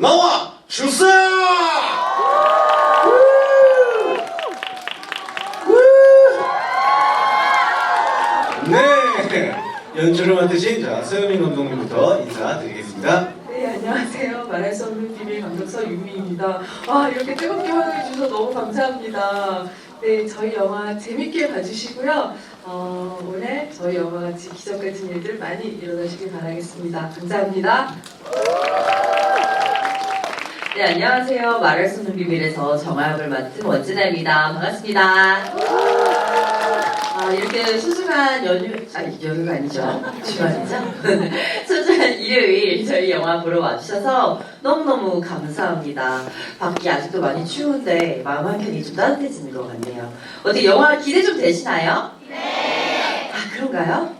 나와 주세요! 네, 연주를 맡으신 자, 서유민 감독님부터 인사드리겠습니다. 네, 안녕하세요. 말할 수 없는 비밀 감독서 윤미입니다. 와, 이렇게 뜨겁게 환영해 주셔서 너무 감사합니다. 네, 저희 영화 재밌게 봐주시고요. 어, 오늘 저희 영화 같이 기적 같은 일들 많이 일어나시길 바라겠습니다. 감사합니다. 네, 안녕하세요. 말할 수 없는 비밀에서 정화역을 맡은 원진아입니다. 반갑습니다. 아, 이렇게 소중한 연휴, 아, 연휴가 아니죠. 주말이죠. 소중한 일요일 저희 영화 보러 와주셔서 너무너무 감사합니다. 밖이 아직도 많이 추운데 마음 한켠이 좀 따뜻해지는 것 같네요. 어떻게 영화 기대 좀 되시나요? 네. 아, 그런가요?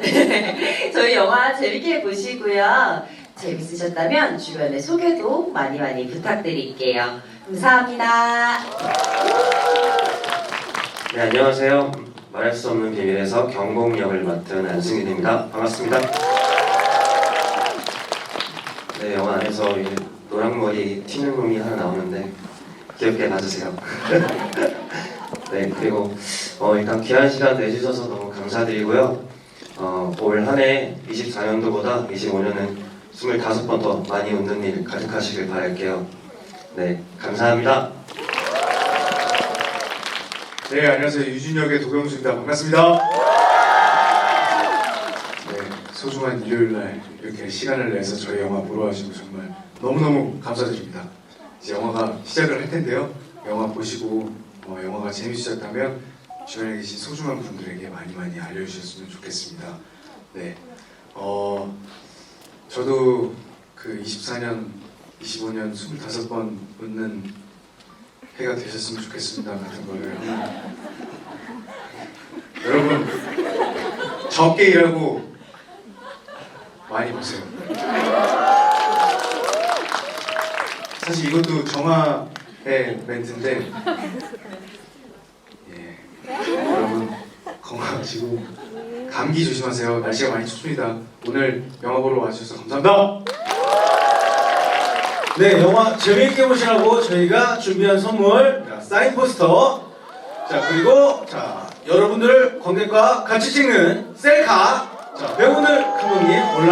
네. 저희 영화 재밌게 보시고요. 재밌으셨다면 주변에 소개도 많이 많이 부탁드릴게요. 감사합니다. 네, 안녕하세요. 말할 수 없는 비밀에서 경공 역을 맡은 안승일입니다. 반갑습니다. 네, 영화 안에서 이 노랑머리 튀는 놈이 하나 나오는데 귀엽게 봐주세요. 네, 그리고 어, 일단 귀한 시간 내주셔서 너무 감사드리고요. 어, 올 한 해 24년도보다 25년은 25번 더 많이 웃는 일 가득하시길 바랄게요. 네, 감사합니다. 네, 안녕하세요. 유준혁의 도경수입니다. 반갑습니다. 네, 소중한 일요일 날 이렇게 시간을 내서 저희 영화 보러 와주시고 정말 너무너무 감사드립니다. 이제 영화가 시작을 할 텐데요. 영화 보시고 어, 영화가 재밌으셨다면 주변에 계신 소중한 분들에게 많이 많이 알려주셨으면 좋겠습니다. 네, 어, 저도 그 24년, 25년, 25번 웃는 해가 되셨으면 좋겠습니다 같은 거를 하면 여러분 적게 일하고 많이 보세요. 사실 이것도 정화의 멘트인데 예. 여러분 건강하시고 감기 조심하세요. 날씨가 많이 춥습니다. 오늘 영화 보러 와주셔서 감사합니다. 네, 영화 재미있게 보시라고 저희가 준비한 선물, 자, 사인 포스터, 자, 그리고, 자, 여러분들 관객과 같이 찍는 셀카, 자, 배우들 감독님 올라